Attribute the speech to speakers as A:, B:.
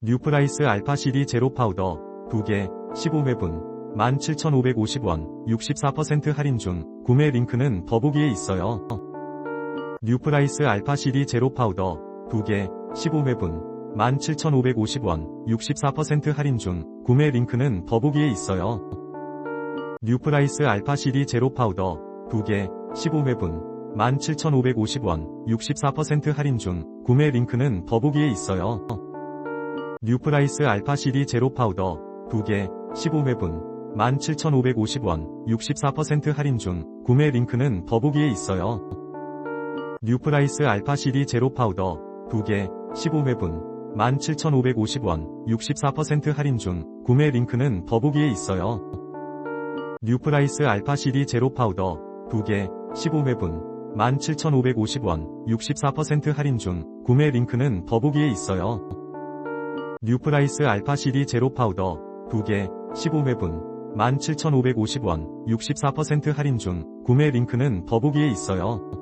A: 뉴프라이스 알파 CD 제로 파우더 2개 15매분 17,550원 64% 할인 중 구매 링크는 더보기에 있어요. 뉴프라이스 알파 CD 제로 파우더 2개 15매분 17,550원 64% 할인 중 구매 링크는 더보기에 있어요. 뉴프라이스 알파 CD 제로 파우더 2개 15매분 17,550원 64% 할인 중 구매 링크는 더보기에 있어요. 뉴프라이스 알파 CD 제로 파우더 2개 15매분 17,550원 64% 할인 중 구매 링크는 더보기에 있어요. 뉴프라이스 알파 CD 제로 파우더 2개 15매분 17,550원 64% 할인 중 구매 링크는 더보기에 있어요. 뉴프라이스 알파 CD 제로 파우더 2개 15매분 17,550원 64% 할인 중 구매 링크는 더보기에 있어요. 뉴프라이스 알파 CD 제로 파우더 2개 15매분 17,550원 64% 할인 중 구매 링크는 더보기에 있어요.